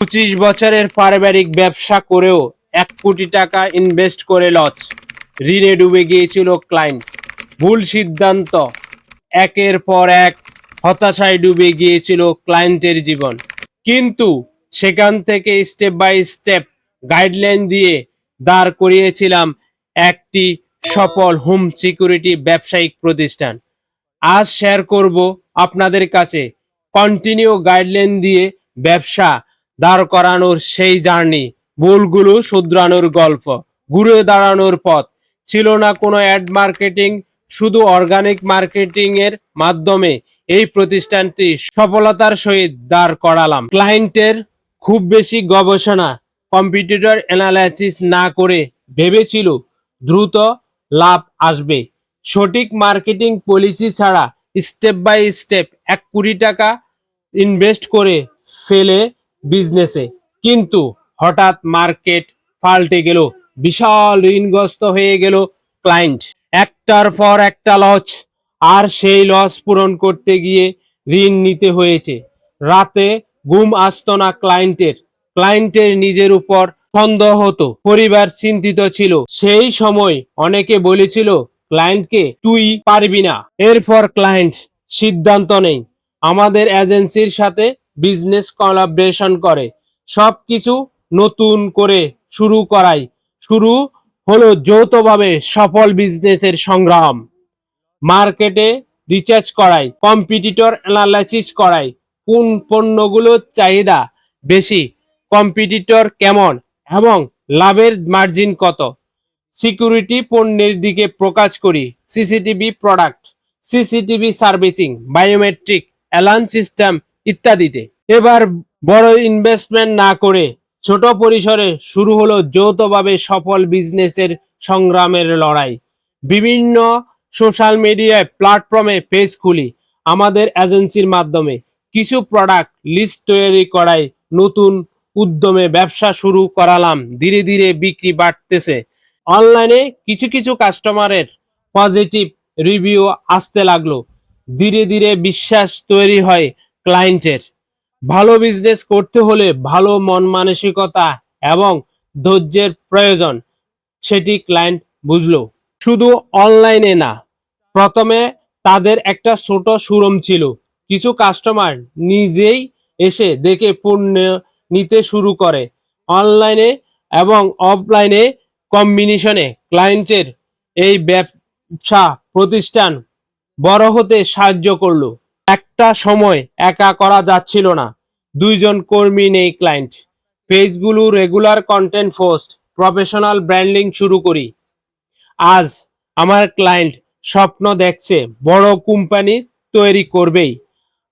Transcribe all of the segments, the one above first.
পঁচিশ বছরের পারিবারিক ব্যবসা করেও এক কোটি টাকা ইনভেস্ট করে লস ঋণে ডুবে গিয়েছিল ক্লায়েন্ট ভুল সিদ্ধান্ত। একের পর এক হতাশায় ডুবে গিয়েছিল ক্লায়েন্টের জীবন। কিন্তু সেখান থেকে স্টেপ বাই স্টেপ গাইডলাইন দিয়ে দাঁড় করিয়েছিলাম একটি সফল হোম সিকিউরিটি ব্যবসায়িক প্রতিষ্ঠান। আজ শেয়ার করব আপনাদের কাছে। কন্টিনিউ গাইডলাইন দিয়ে ব্যবসা দাঁড় করানোর সেই জার্নি, ভুলগুলো শুধরানোর গল্প, ঘুরে দাঁড়ানোর পথ। ছিল না কোনো অ্যাড মার্কেটিং, শুধু অর্গানিক মার্কেটিং এর মাধ্যমে এই প্রতিষ্ঠানটি সফলতার সহিত দাঁড় করালাম। ক্লায়েন্টের খুব বেশি গবেষণা কম্পিউটার অ্যানালাইসিস না করে ভেবেছিল দ্রুত লাভ আসবে। সঠিক মার্কেটিং পলিসি ছাড়া স্টেপ বাই স্টেপ এক কোটি টাকা ইনভেস্ট করে ফেলে বিজনেসে কিন্তু হঠাৎ মার্কেট পাল্টে গেল, বিশাল ঋণগ্রস্ত হয়ে গেল ক্লায়েন্ট একটার পর একটা লস আর সেই লস পূরণ করতে গিয়ে ঋণ নিতে হয়েছে। রাতে ঘুম আসতো না ক্লায়েন্টের ক্লায়েন্টের নিজের উপর সন্দেহ হতো, পরিবার চিন্তিত ছিল। সেই সময় অনেকে বলেছিল ক্লায়েন্টকে তুই পারবি না। এরপর ক্লায়েন্ট সিদ্ধান্ত নেই। আমাদের এজেন্সির সাথে বিজনেস কোলাবরেশন করে। সব কিছু নতুন করে শুরু করাই। শুরু হলো যৌথভাবে সফল বিজনেসের সংগ্রাম। মার্কেটে রিচার্জ করাই কম্পিটিটর অ্যানালাইসিস করাই, কোন পণ্যগুলোর চাহিদা বেশি কম্পিটিটর কেমন এবং লাভের মার্জিন কত। সিকিউরিটি পণ্যের দিকে প্রকাশ করি CCTV product CCTV servicing biometric alarm system ইত্যাদিতে। এবার বড় ইনভেস্টমেন্ট না করে ছোট পরিসরে শুরু হলো যৌথভাবে সফল বিজনেসের সংগ্রামের লড়াই। বিভিন্ন সোশ্যাল মিডিয়ায় প্ল্যাটফর্মে পেজ খুলি আমাদের এজেন্সির মাধ্যমে। কিছু প্রোডাক্ট লিস্ট তৈরি করাই নতুন উদ্যমে ব্যবসা শুরু করালাম। ধীরে ধীরে বিক্রি বাড়তেছে। অনলাইনে কিছু কিছু কাস্টমারের পজিটিভ রিভিউ আসতে লাগল। ধীরে ধীরে বিশ্বাস তৈরি হয় ক্লায়েন্টের ভালো বিজনেস করতে হলে ভালো মন মানসিকতা এবং ধৈর্যের প্রয়োজন, সেটি ক্লায়েন্ট বুঝলো। শুধু অনলাইনে না, প্রথমে তাদের একটা ছোট শোরুম ছিল। কিছু কাস্টমার নিজেই এসে দেখে পণ্য নিতে শুরু করে। অনলাইনে এবং অফলাইনে কম্বিনেশনে ক্লায়েন্টের এই ব্যবসা প্রতিষ্ঠান বড় হতে সাহায্য করল। একটা সময় একা করা যাচ্ছিল না। দুইজন কর্মী নেই ক্লায়েন্ট। পেজগুলো regular content post professional branding শুরু করি। আজ আমার ক্লায়েন্ট স্বপ্ন দেখছে বড় কোম্পানি তৈরি করবেই।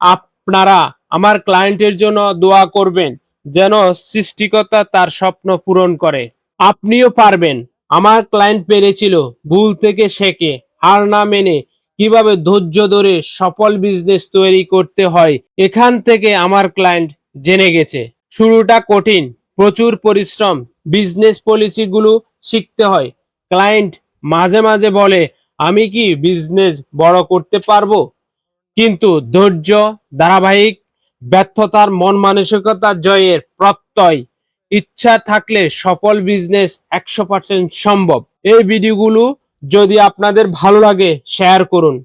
আপনারা আমার ক্লায়েন্টের জন্য দোয়া করবেন যেন সৃষ্টিকর্তা তার স্বপ্ন পূরণ করে। আপনিও পারবেন। আমার ক্লায়েন্ট পেরেছিল, ভুল থেকে শেখে, হার না মেনে কীভাবে ধৈর্য ধরে সফল বিজনেস তৈরি করতে হয়, এখান থেকে আমার ক্লায়েন্ট জেনে গেছে। শুরুটা কঠিন, প্রচুর পরিশ্রম বিজনেস পলিসিগুলো শিখতে হয়। ক্লায়েন্ট মাঝে মাঝে বলে, আমি কি বিজনেস বড় করতে পারব? কিন্তু ধৈর্য, ধারাবাহিক, ব্যর্থতার মন মানসিকতা জয়ের প্রত্যয়, ইচ্ছা থাকলে সফল বিজনেস একশো পার্সেন্ট সম্ভব। এই ভিডিওগুলো যদি আপনাদের ভালো লাগে শেয়ার করুন।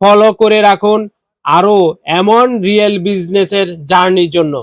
ফলো করে রাখুন আরও এমন রিয়েল বিজনেসের জার্নির জন্য।